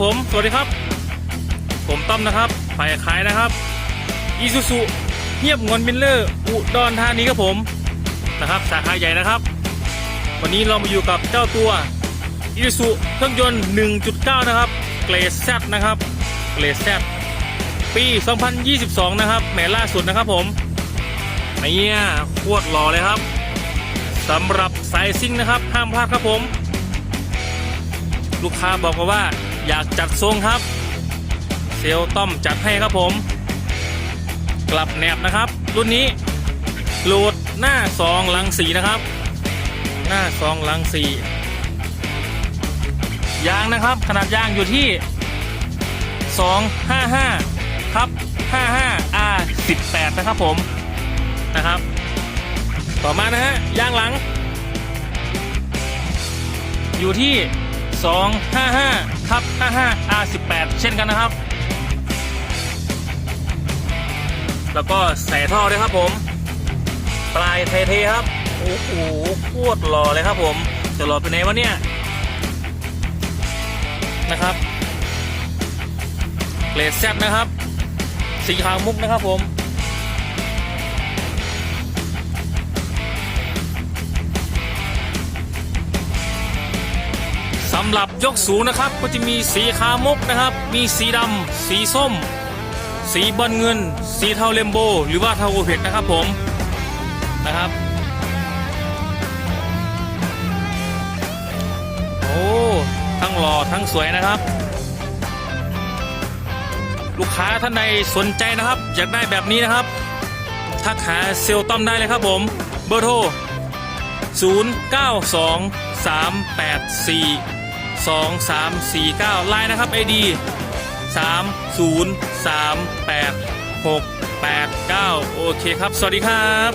ผม สวัสดีครับ ผมต้อมนะครับฝ่ายขายนะครับอีซูซูเงียบงอนมิลเลอร์อุดรธานีครับผมนะครับสาขาใหญ่นะครับ วันนี้เรามาอยู่กับเจ้าตัวอีซูซูเครื่องยนต์ 1.9 นะครับ เกรดแซนะครับ เกรดแซปี 2022 นะครับแหมล่าสุดนะครับผมเนี่ยโคตรหล่อเลยครับสำหรับสายซิ่งนะครับห้ามพลาดครับผม ลูกค้าบอกมาว่า อยากจัดทรงครับ เซลต้อมจัดให้ครับผม กลับแหนบนะครับ รุ่นนี้โหลดหน้าซองลังสีนะครับ หน้าซองลังสียางนะครับ ขนาดยางอยู่ที่ 255ครับ 55 R 18นะครับผมนะครับ ต่อมานะฮะยางหลัง อยู่ที่ 255 เช่นกันนะครับ แล้วก็ใส่ท่อด้วยครับผม ปลายเทๆครับ โอ้โหโคตรหล่อเลยครับผม จะหล่อไปไหนวะเนี่ยนะครับเกรดแซนะครับ สีขาวมุกนะครับผมำหรับยกสูงนะครับ ก็จะมีสีขาวมุกนะครับ มีสีดำสีส้ม สีบอลเงิน สีเทาเลมโบ หรือว่าเทาโอเพกนะครับผมนะครับโอ้ทั้งหล่อทั้งสวยนะครับ ลูกค้าท่านใดสนใจนะครับ อยากได้แบบนี้นะครับทักหาเซลลต้อมได้เลยครับผม เบอร์โทร 092 384 2349ไลน์นะครับ ID 3038 689 โอเคครับ สวัสดีครับ